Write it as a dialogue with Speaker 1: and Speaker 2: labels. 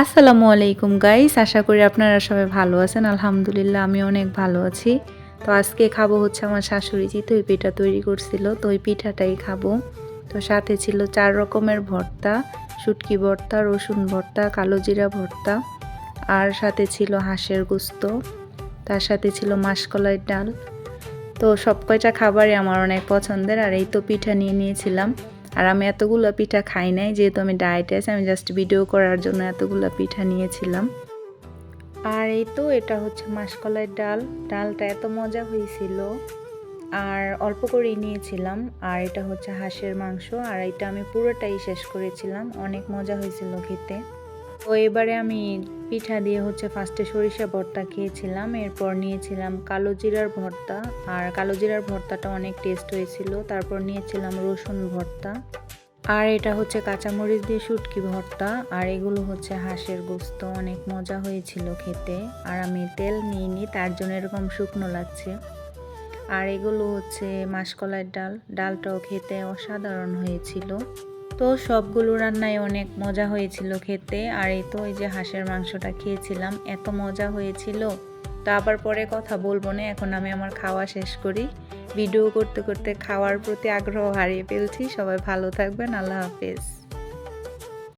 Speaker 1: আসসালামু আলাইকুম গাইস আশা করি আপনারা সবাই ভালো আছেন। আলহামদুলিল্লাহ, আমি অনেক ভালো আছি। তো আজকে খাব হচ্ছে আমার শাশুড়ি চিতই পিঠা তৈরি করছিল তো ওই পিঠাটাই খাব। তো সাথে ছিল চার রকমের ভর্তা, শুটকি ভর্তা, রসুন ভর্তা, কালো জিরা ভর্তা। আর সাথে ছিল হাঁসের গুস্ত। তার সাথে ছিল মাসকলাই ডাল। তো সব কয়টা খাবারই আমার অনেক পছন্দের, আর এই তো পিঠা নিয়ে নিয়েছিলাম। আর আমি এতগুলো পিঠা খাই নাই, যেহেতু আমি ডায়েটে আছি, আমি জাস্ট ভিডিও করার জন্য এতগুলো পিঠা নিয়েছিলাম। আর এই তো এটা হচ্ছে মাসকলাইয়ের ডাল, ডালটা এত মজা হয়েছিল। আর অল্প করেই নিয়েছিলাম, আর এটা হচ্ছে হাঁসের মাংস, আর এটা আমি পুরোটাই শেষ করেছিলাম, অনেক মজা হয়েছিল খেতে। তো এবারে আমি পিঠা দিয়ে হচ্ছে ফার্স্টে সরিষা ভর্তা খেয়েছিলাম, এরপর নিয়েছিলাম কালো জিরার ভর্তা, আর কালো জিরার ভর্তাটা অনেক টেস্ট হয়েছিল, তারপর নিয়েছিলাম রসুন ভর্তা, আর এটা হচ্ছে কাঁচামরিচ দিয়ে শুটকি ভর্তা, আর এগুলো হচ্ছে হাঁসের গোস্ত, অনেক মজা হয়েছিল খেতে, আর আমি তেল নিইনি, তার জন্য এরকম শুকনো লাগছে, আর এগুলো হচ্ছে মাসকলাইয়ের ডাল, ডালটাও খেতে অসাধারণ হয়েছিল। তো সবগুলো রান্নায় অনেক মজা হয়েছিল খেতে। আর এই তো এই যে হাঁসের মাংসটা খেয়েছিলাম, এত মজা হয়েছিল। তো আবার পরে কথা বলব না, এখন আমি আমার খাওয়া শেষ করি। ভিডিও করতে করতে খাওয়ার প্রতি আগ্রহ হারিয়ে ফেলছি। সবাই ভালো থাকবেন, আল্লাহ হাফেজ।